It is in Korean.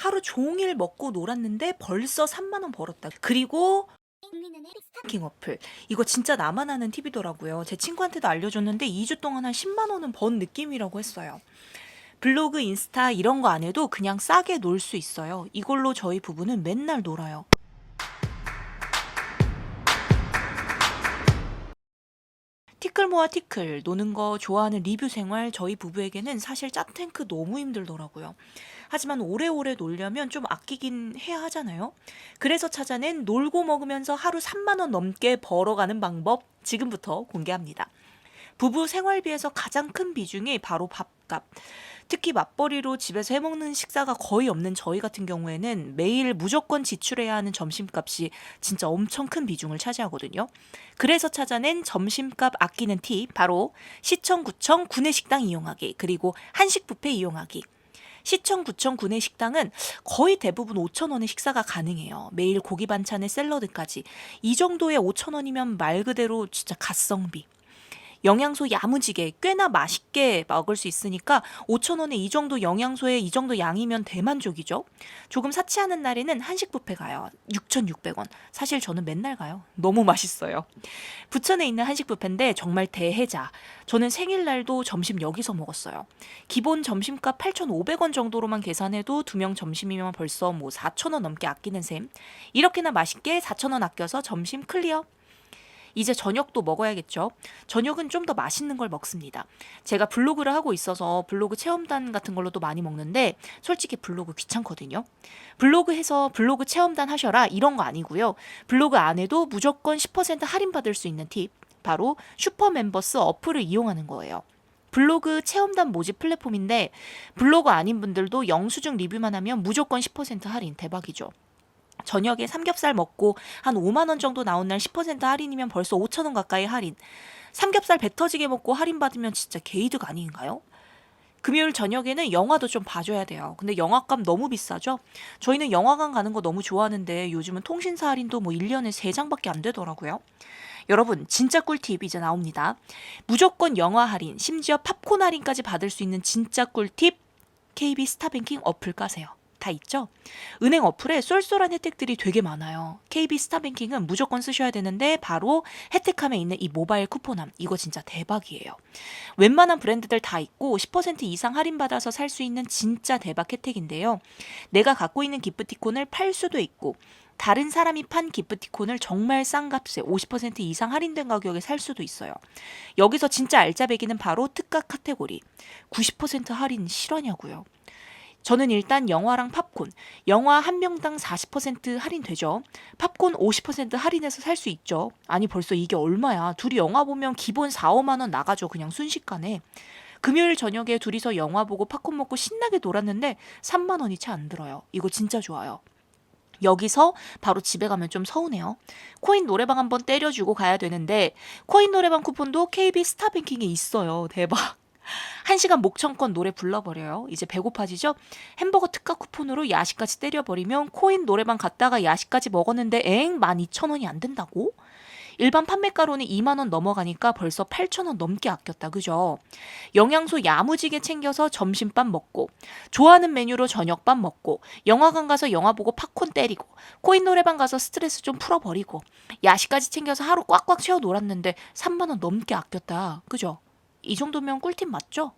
하루 종일 먹고 놀았는데 벌써 3만 원 벌었다. 그리고 킹 어플. 이거 진짜 나만 아는 팁이더라고요. 제 친구한테도 알려줬는데 2주 동안 한 10만 원은 번 느낌이라고 했어요. 블로그, 인스타 이런 거 안 해도 그냥 싸게 놀 수 있어요. 이걸로 저희 부부는 맨날 놀아요. 티끌 모아 티끌 노는 거 좋아하는 리뷰 생활 저희 부부에게는 사실 짜탱크 너무 힘들더라고요. 하지만 오래오래 놀려면 좀 아끼긴 해야 하잖아요. 그래서 찾아낸 놀고 먹으면서 하루 3만 원 넘게 벌어가는 방법 지금부터 공개합니다. 부부 생활비에서 가장 큰 비중이 바로 밥값. 특히 맞벌이로 집에서 해먹는 식사가 거의 없는 저희 같은 경우에는 매일 무조건 지출해야 하는 점심값이 진짜 엄청 큰 비중을 차지하거든요. 그래서 찾아낸 점심값 아끼는 팁, 바로 시청, 구청, 구내식당 이용하기, 그리고 한식 뷔페 이용하기. 시청, 구청, 구내 식당은 거의 대부분 5,000원의 식사가 가능해요. 매일 고기 반찬에 샐러드까지. 이 정도의 5,000원이면 말 그대로 진짜 갓성비. 영양소 야무지게 꽤나 맛있게 먹을 수 있으니까 5,000원에 이 정도 영양소에 이 정도 양이면 대만족이죠. 조금 사치하는 날에는 한식 뷔페 가요. 6,600원. 사실 저는 맨날 가요. 너무 맛있어요. 부천에 있는 한식 뷔페인데 정말 대혜자. 저는 생일날도 점심 여기서 먹었어요. 기본 점심값 8,500원 정도로만 계산해도 두 명 점심이면 벌써 뭐 4,000원 넘게 아끼는 셈. 이렇게나 맛있게 4,000원 아껴서 점심 클리어. 이제 저녁도 먹어야겠죠. 저녁은 좀 더 맛있는 걸 먹습니다. 제가 블로그를 하고 있어서 블로그 체험단 같은 걸로도 많이 먹는데 솔직히 블로그 귀찮거든요. 블로그 해서 블로그 체험단 하셔라 이런 거 아니고요. 블로그 안 해도 무조건 10% 할인 받을 수 있는 팁. 바로 슈퍼 멤버스 어플을 이용하는 거예요. 블로그 체험단 모집 플랫폼인데 블로그 아닌 분들도 영수증 리뷰만 하면 무조건 10% 할인 대박이죠. 저녁에 삼겹살 먹고 한 5만 원 정도 나온 날 10% 할인이면 벌써 5천 원 가까이 할인. 삼겹살 배 터지게 먹고 할인 받으면 진짜 개이득 아닌가요? 금요일 저녁에는 영화도 좀 봐줘야 돼요. 근데 영화값 너무 비싸죠? 저희는 영화관 가는 거 너무 좋아하는데 요즘은 통신사 할인도 뭐 1년에 3장밖에 안 되더라고요. 여러분, 진짜 꿀팁 이제 나옵니다. 무조건 영화 할인, 심지어 팝콘 할인까지 받을 수 있는 진짜 꿀팁 KB 스타뱅킹 어플 까세요. 다 있죠? 은행 어플에 쏠쏠한 혜택들이 되게 많아요. KB 스타뱅킹은 무조건 쓰셔야 되는데 바로 혜택함에 있는 이 모바일 쿠폰함 이거 진짜 대박이에요. 웬만한 브랜드들 다 있고 10% 이상 할인받아서 살 수 있는 진짜 대박 혜택인데요. 내가 갖고 있는 기프티콘을 팔 수도 있고 다른 사람이 판 기프티콘을 정말 싼 값에 50% 이상 할인된 가격에 살 수도 있어요. 여기서 진짜 알짜배기는 바로 특가 카테고리. 90% 할인 실화냐고요. 저는 일단 영화랑 팝콘, 영화 한 명당 40% 할인되죠. 팝콘 50% 할인해서 살 수 있죠. 아니 벌써 이게 얼마야. 둘이 영화 보면 기본 4, 5만 원 나가죠. 그냥 순식간에. 금요일 저녁에 둘이서 영화 보고 팝콘 먹고 신나게 놀았는데 3만 원이 채 안 들어요. 이거 진짜 좋아요. 여기서 바로 집에 가면 좀 서운해요. 코인 노래방 한번 때려주고 가야 되는데 코인 노래방 쿠폰도 KB 스타뱅킹에 있어요. 대박. 한 시간 목청권 노래 불러버려요. 이제 배고파지죠? 햄버거 특가 쿠폰으로 야식까지 때려버리면 코인 노래방 갔다가 야식까지 먹었는데 엥 12,000원이 안 된다고? 일반 판매가로는 2만 원 넘어가니까 벌써 8천 원 넘게 아꼈다. 그죠? 영양소 야무지게 챙겨서 점심밥 먹고 좋아하는 메뉴로 저녁밥 먹고 영화관 가서 영화 보고 팝콘 때리고 코인 노래방 가서 스트레스 좀 풀어버리고 야식까지 챙겨서 하루 꽉꽉 채워 놀았는데 3만 원 넘게 아꼈다. 그죠? 이 정도면 꿀팁 맞죠?